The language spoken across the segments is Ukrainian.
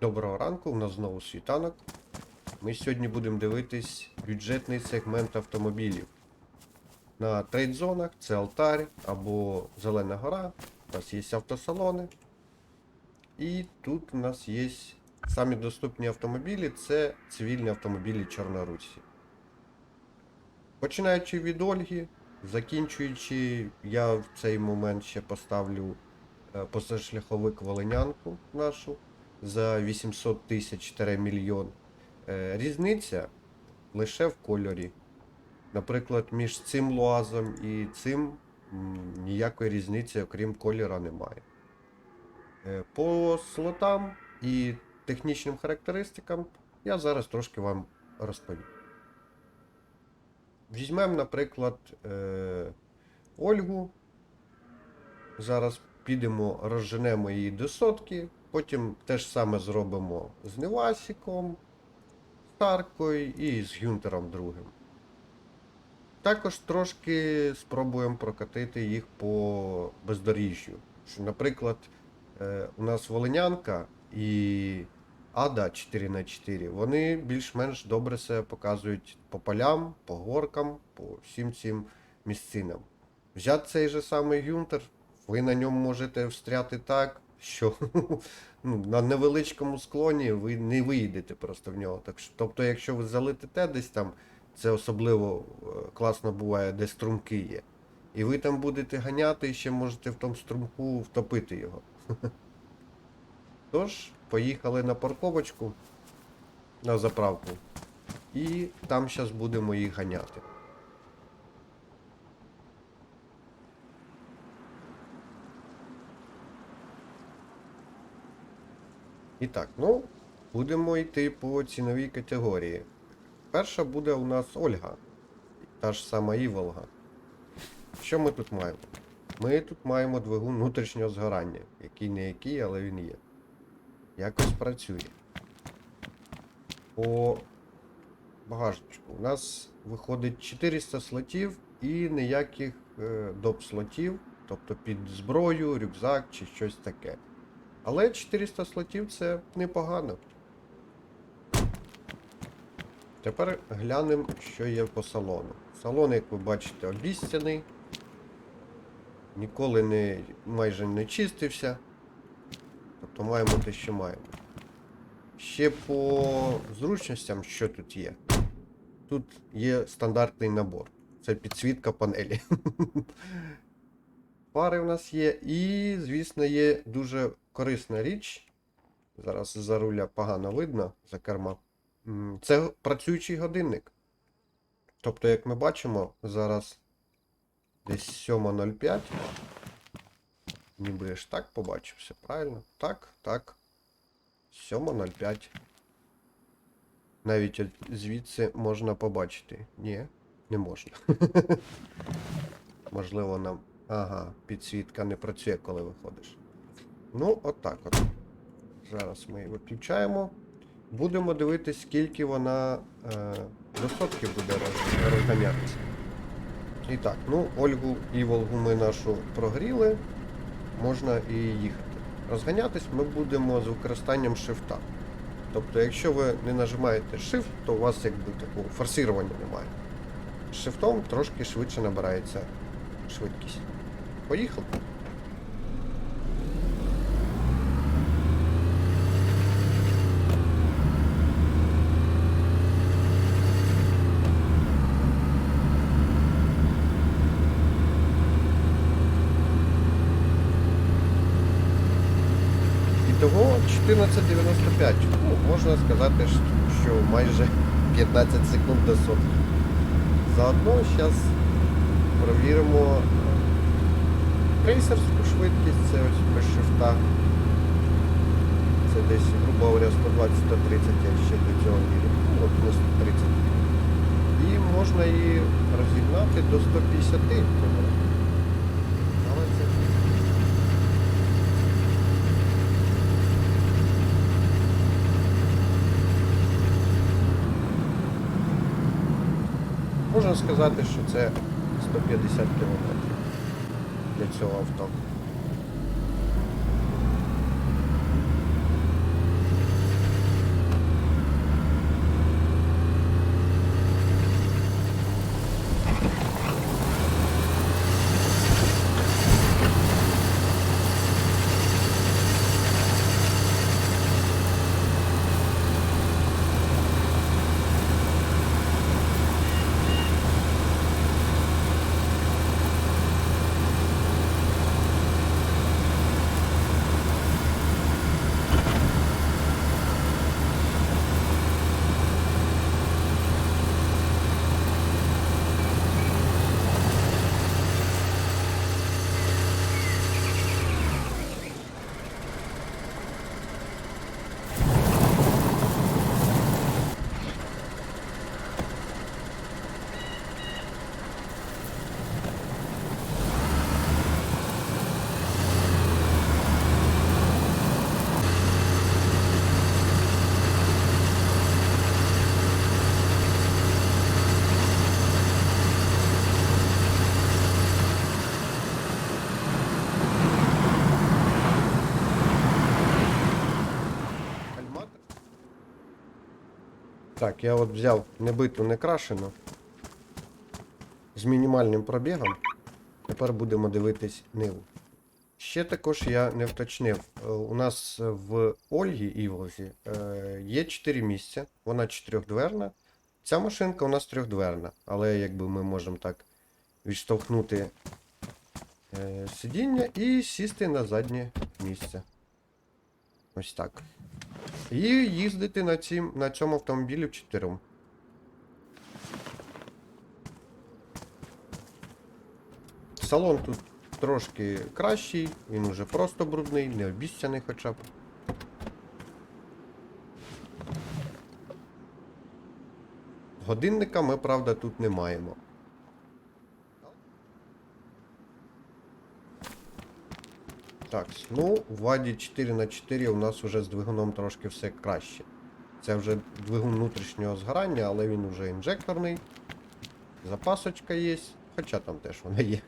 Доброго ранку, у нас знову світанок. Ми сьогодні будемо дивитись бюджетний сегмент автомобілів. На трейдзонах це Алтарь або Зелена Гора. У нас є автосалони. І тут у нас є самі доступні автомобілі це цивільні автомобілі Чорнорусі. Починаючи від Ольги, закінчуючи, я в цей момент ще поставлю е, позашляховик Волинянку нашу за 800 тисяч мільйон. Е, Різниця лише в кольорі. Наприклад, між цим луазом і цим ніякої різниці, окрім кольора, немає. Е, По слотам і технічним характеристикам я зараз трошки вам розповім. Візьмемо, наприклад, е, Ольгу. Зараз підемо, розженемо її до сотки. Потім те ж саме зробимо з Невасіком, з Таркою і з Гюнтером другим. Також трошки спробуємо прокатити їх по бездоріжжю. Що, наприклад, е, у нас Волинянка і Ада 4х4, вони більш-менш добре себе показують по полям, по горкам, по всім цим місцинам. Взяти цей же самий Гюнтер, ви на ньому можете встряти так, що ну, на невеличкому склоні ви не виїдете просто в нього. Так що, тобто, якщо ви залетите десь там, це особливо е, класно буває, де струмки є. І ви там будете ганяти і ще можете в тому струмку втопити його. Тож, поїхали на парковочку на заправку. І там зараз будемо їх ганяти. І так, ну, будемо йти по ціновій категорії. Перша буде у нас Ольга. Та ж сама Іволга. Що ми тут маємо? Ми тут маємо двигун внутрішнього згорання, який не який, але він є. Якось працює. По багажничку. У нас виходить 400 слотів і ніяких е, доп слотів, тобто під зброю, рюкзак чи щось таке. Але 400 слотів це непогано. Тепер глянемо, що є по салону. Салон, як ви бачите, обіцяний. Ніколи не, майже не чистився. Тобто маємо те, що маємо. Ще по зручностям, що тут є. Тут є стандартний набор. Це підсвітка панелі. Фари в нас є. І, звісно, є дуже корисна річ. Зараз за руля погано видно за керма. Це працюючий годинник. Тобто, як ми бачимо, зараз десь 7.05. Ніби я ж так побачився, правильно? Так, так. 7.05. Навіть звідси можна побачити. Ні, не можна. Можливо, нам. Ага, підсвітка не працює, коли виходиш. Ну, от от. Зараз ми її виключаємо. Будемо дивитись, скільки вона е, буде розганятися. І так, ну, Ольгу і Волгу ми нашу прогріли. Можна і їхати. Розганятись ми будемо з використанням шифта. Тобто, якщо ви не нажимаєте Shift, то у вас якби такого форсування немає. З шифтом трошки швидше набирається швидкість. Поїхали. Ітого 14.95. Ну, можна сказати, що- майже 15 секунд до сотки. Заодно зараз провіримо е, крейсерську швидкість, це ось без шифта. Це десь, грубо говоря, 120-130 я ще до цього вірю. Ну, от на 130. І можна її розігнати до 150. Але це Можна сказати, що це 150 км для цього авто. Так, я от взяв небиту, не крашену. З мінімальним пробігом. Тепер будемо дивитись ниву. Ще також я не вточнив. Е, У нас в Ольгі Іволзі е, є 4 місця. Вона чотирьохдверна. Ця машинка у нас трьохдверна. Але якби ми можемо так відштовхнути е, сидіння і сісти на заднє місце. Ось так. І їздити на, цім, на цьому автомобілі вчетвером. Салон тут трошки кращий, він уже просто брудний, не обіцяний хоча б. Годинника ми, правда, тут не маємо. Так, ну, в Ваді 4х4 у нас вже з двигуном трошки все краще. Це вже двигун внутрішнього згорання, але він вже інжекторний. Запасочка є, хоча там теж вона є.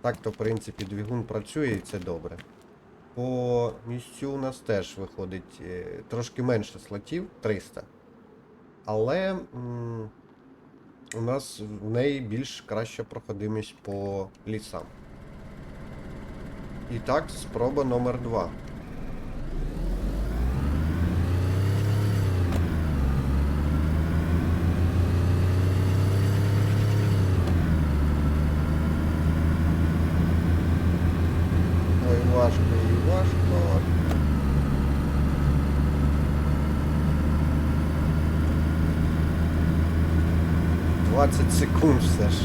Так то, в принципі, двигун працює і це добре. По місцю у нас теж виходить е, трошки менше слотів 300. Але м, у нас в неї більш краща проходимість по лісам. І так, спроба номер 2. Ой, важко і важко. Двадцять секунд все ж.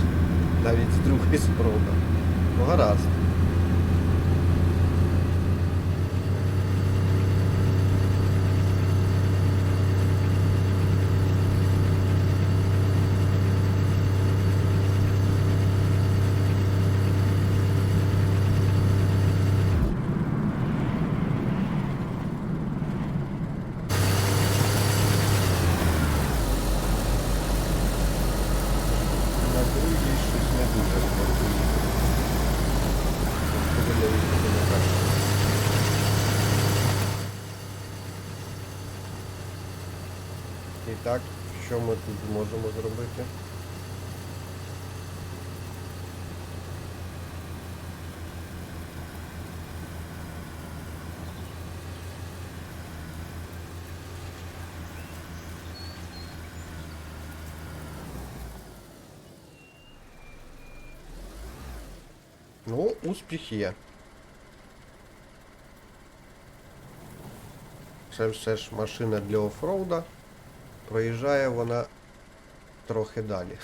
Навіть з другої спроби. Ну гаразд. На другій щось не дуже спортує. Буде їхати на першу. І так, що ми тут можемо зробити? Ну, успіх є. Це все ж машина для оффроуда. Проїжджає вона трохи далі.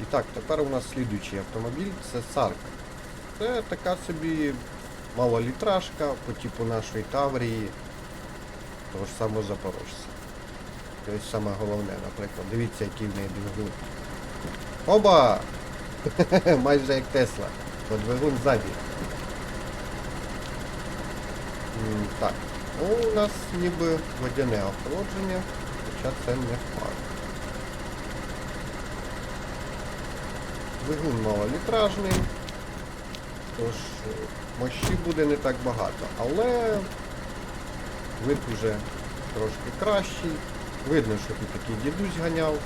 І так, тепер у нас слідуючий автомобіль це Сарка. Це така собі малолітражка по типу нашої Таврії, того ж самого Запорожця. Тобто саме головне, наприклад, дивіться, який в неї двигун. Оба! Майже як Тесла. Бо двигун ззаді. Так. Ну, у нас ніби водяне охолодження, хоча це не факт. Двигун малолітражний, тож е, мощі буде не так багато, але вид уже трошки кращий. Видно, що тут такий дідусь ганяв,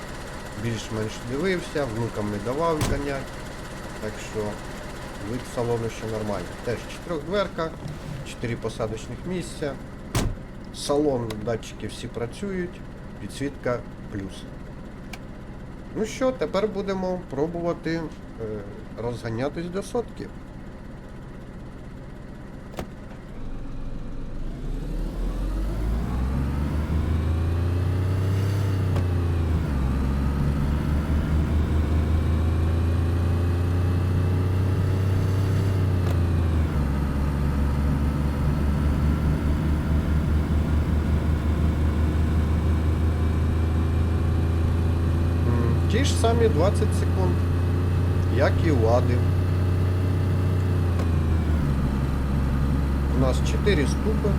більш-менш дивився, внукам не давав ганять. Так що вид салону ще нормальний. Теж чотирьохдверка, 4 посадочних місця. Салон, датчики всі працюють, підсвітка плюс. Ну що, тепер будемо пробувати е, розганятись до сотки. М, Ті ж самі 20 секунд, як і у Ади. У нас 4 ступи.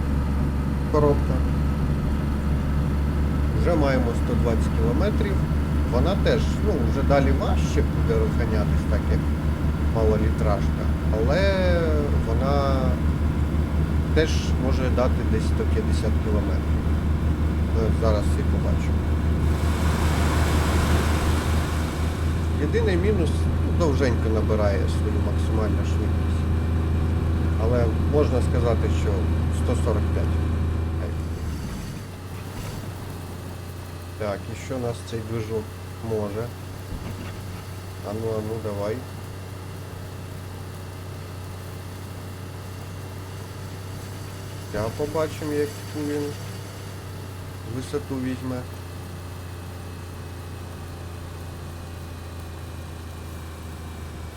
коробка. Вже маємо 120 кілометрів. Вона теж, ну, вже далі важче буде розганятись, так як малолітражка, але вона теж може дати десь 150 кілометрів. Е, Зараз і побачимо. Єдиний мінус ну, довженько набирає свою максимальну швидкість. Але можна сказати, що 145. Так, і що нас цей движок може? Ану, ану, давай. Я побачимо, яку він висоту візьме.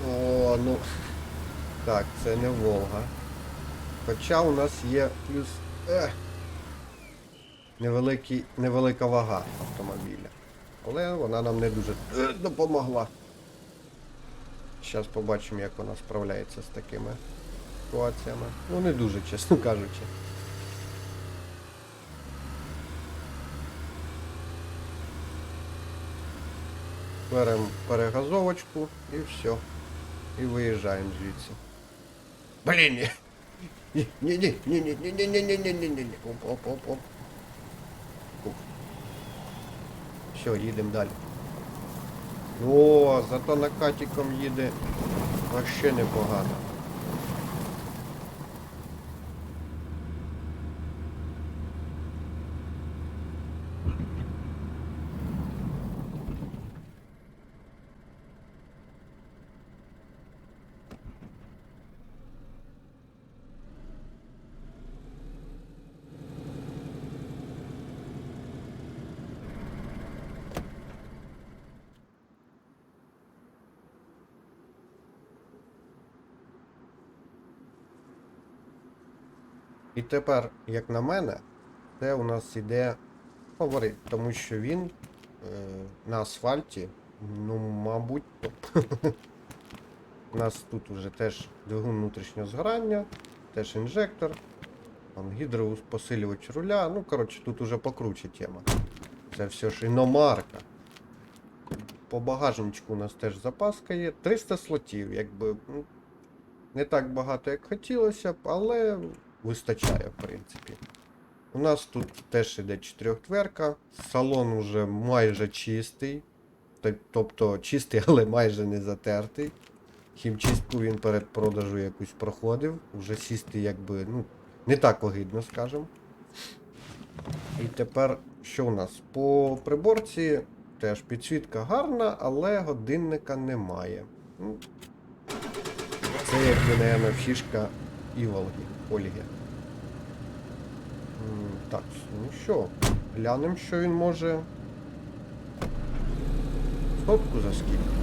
О, ну. Так, це не Волга. Хоча у нас є плюс. Ех, невеликий, невелика вага автомобіля. Але вона нам не дуже е, допомогла. Зараз побачимо, як вона справляється з такими ситуаціями. Ну не дуже, чесно кажучи. Беремо перегазовочку і все. І виїжджаємо звідси. Блін! ні. Ні, ні, ні, ні, ні, ні, ні, ні, ні, ні, ні, ні, ні. Оп, оп, оп, оп. Все, їдемо далі. О, зато накатиком їде вообще непогано. І тепер, як на мене, це у нас іде фаворит, тому що він е, на асфальті, ну, мабуть. У нас тут уже теж двигун внутрішнього згорання, теж інжектор, там гідропосилювач руля. Ну, коротше, тут уже покруче тема. Це все ж іномарка. По багажничку у нас теж запаска є. 300 слотів, якби. ну, Не так багато, як хотілося б, але вистачає, в принципі. У нас тут теж іде чотирьохтверка. Салон уже майже чистий. Тобто чистий, але майже не затертий. Хімчистку він перед продажу якусь проходив. Вже сісти якби, ну, не так огидно, скажем. І тепер що у нас? По приборці теж підсвітка гарна, але годинника немає. Ну, Це якби, наверное, фішка Іволги, Ольги. Так, ну що, глянемо, що він може. Сотку за скільки.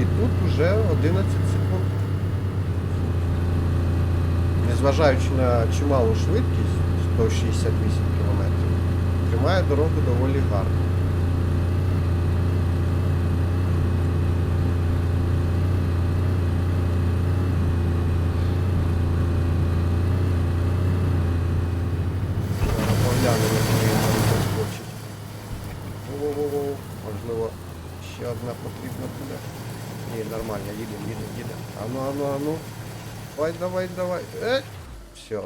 І тут уже 11 секунд. Незважаючи на чималу швидкість 168 км, тримає дорогу доволі гарно. Поглянемо. Во-во-во, можливо, ще одна потрібна буде. Ні, нормально, їдемо, їдемо, їдемо. Ану, ану, ану. Давай, давай, давай. Е! Все.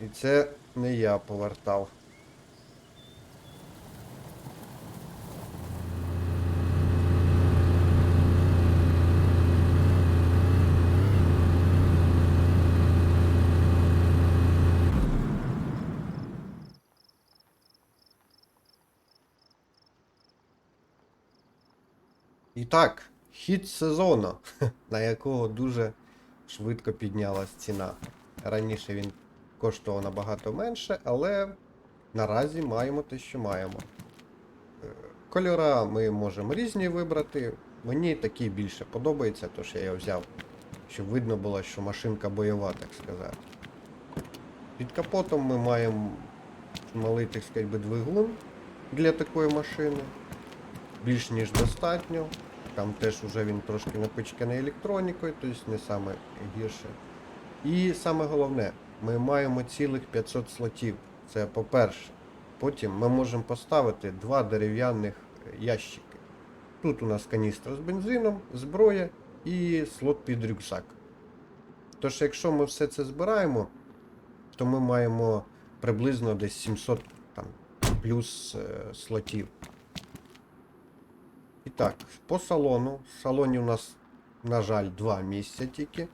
І це не я повертав. І так, хід сезону, на якого дуже швидко піднялась ціна. Раніше він коштував набагато менше, але наразі маємо те, що маємо. Е, Кольора ми можемо різні вибрати. Мені такий більше подобається, тож я його взяв, щоб видно було, що машинка бойова, так сказати. Під капотом ми маємо малий, так сказати, двигун для такої машини. Більш ніж достатньо. Там теж уже він трошки напичканий електронікою, тобто не саме гірше. І саме головне, ми маємо цілих 500 слотів. Це по-перше. Потім ми можемо поставити два дерев'яних ящики. Тут у нас каністра з бензином, зброя і слот під рюкзак. Тож, якщо ми все це збираємо, то ми маємо приблизно десь 700 там, плюс е, слотів. І так, по салону. В салоні у нас, на жаль, два місця тільки.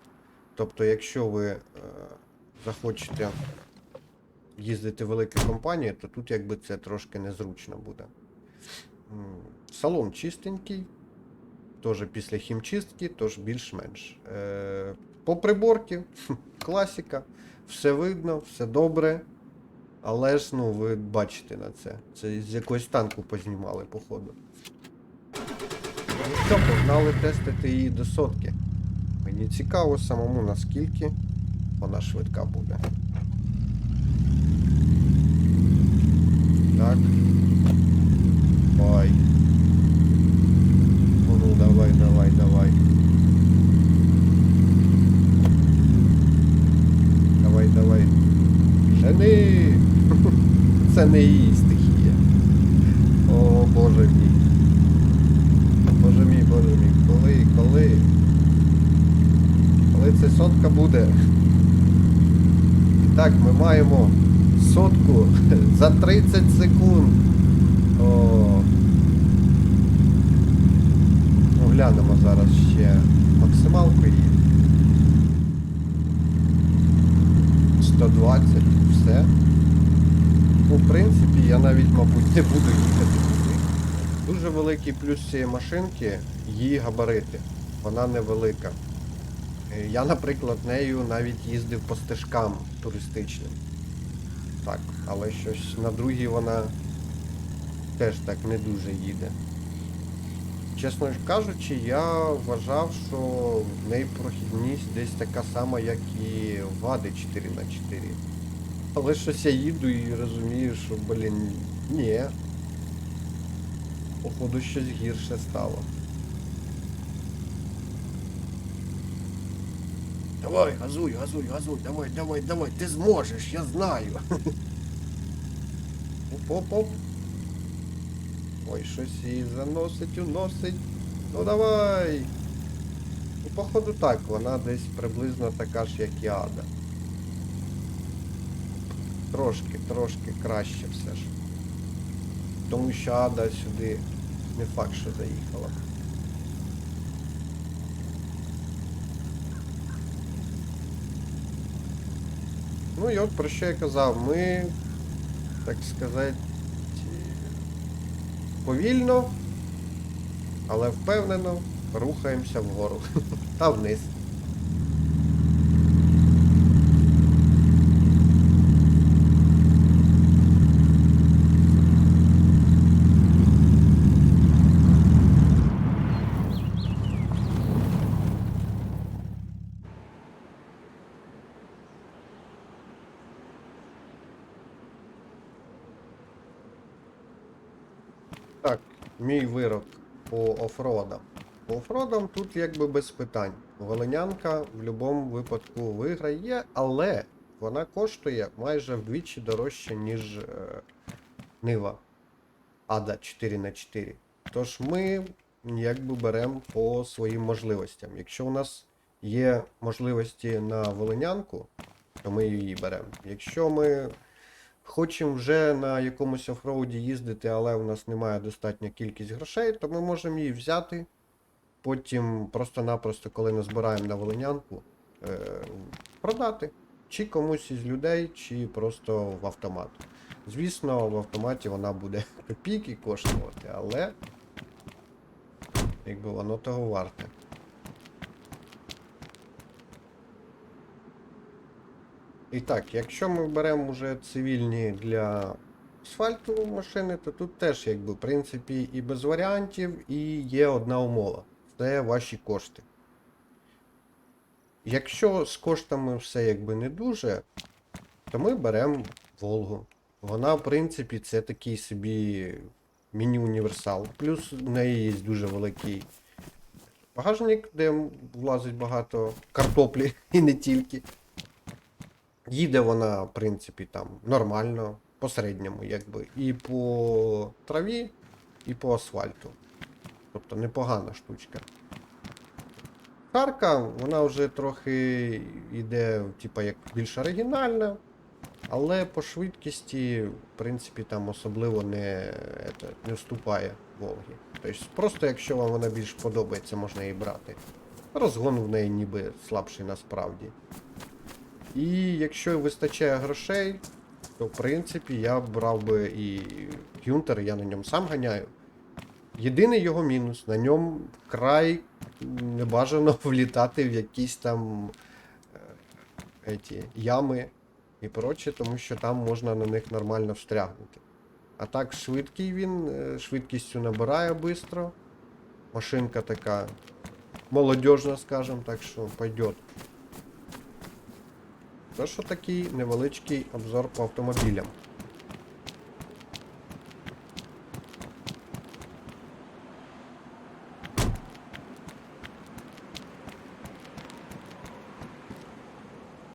Тобто, якщо ви е, захочете їздити в великі компанії, то тут якби це трошки незручно буде. Салон чистенький, теж після хімчистки, тож більш-менш. Е, по приборці, класика, все видно, все добре. Але ж, ну, ви бачите на це. Це з якогось танку познімали, походу. Ну що, погнали тестити її до сотки. Мені цікаво самому наскільки вона швидка буде. Так. Давай. Ну, ну давай, давай, давай. Давай, давай. Жени! Це не її стихія. О, боже мій. Боже мій, боже мій, коли, коли? Коли це сотка буде? Так, ми маємо сотку за 30 секунд. О. Ну, зараз ще максималку її. 120, все. Ну, в принципі, я навіть, мабуть, не буду їхати. Дуже великий плюс цієї машинки її габарити. Вона невелика. Е, Я, наприклад, нею навіть їздив по стежкам туристичним. Так, але щось на другій вона теж так не дуже їде. Чесно кажучи, я вважав, що в неї прохідність десь така сама, як і в Ади 4х4. Але щось я їду і розумію, що, блін, ні. Походу щось гірше стало. Давай, газуй, газуй, газуй, давай, давай, давай, ти зможеш, я знаю. Оп-оп-оп. Ой, щось її заносить, уносить. Ну давай. Ну, походу так, вона десь приблизно така ж, як і Ада. Трошки, трошки краще все ж. Тому що Ада сюди не факт, що заїхала. Ну і от про що я казав, ми, так сказати, повільно, але впевнено рухаємося вгору та вниз. Так, мій вирок по офродам. По офродам тут якби без питань. Волинянка в будь-якому випадку виграє, але вона коштує майже вдвічі дорожче, ніж е, Нива Ада 4 на 4 Тож ми якби беремо по своїм можливостям. Якщо у нас є можливості на волинянку, то ми її беремо. Якщо ми хочемо вже на якомусь офроуді їздити, але у нас немає достатня кількість грошей, то ми можемо її взяти. Потім просто-напросто, коли назбираємо на волинянку, е, продати. Чи комусь із людей, чи просто в автомат. Звісно, в автоматі вона буде копійки коштувати, але якби воно того варте. І так, якщо ми беремо вже цивільні для асфальту машини, то тут теж, якби, в принципі, і без варіантів, і є одна умова. Це ваші кошти. Якщо з коштами все якби не дуже, то ми беремо Волгу. Вона, в принципі, це такий собі міні-універсал. Плюс в неї є дуже великий багажник, де влазить багато картоплі і не тільки. Їде вона, в принципі, там нормально, по середньому, якби. І по траві, і по асфальту. Тобто непогана штучка. Харка, вона вже трохи йде, типа, як більш оригінальна, але по швидкості, в принципі, там особливо не, ете, не вступає Волги. Тобто, просто якщо вам вона більш подобається, можна її брати. Розгон в неї ніби слабший насправді. І якщо вистачає грошей, то в принципі я брав би і Кюнтер, я на ньому сам ганяю. Єдиний його мінус, на ньому вкрай небажано влітати в якісь там е, еті, ями і проче, тому що там можна на них нормально встрягнути. А так швидкий він, е, швидкістю набирає швидко. Машинка така молодежна, скажем, так що пойдет. То що такий невеличкий обзор по автомобілям.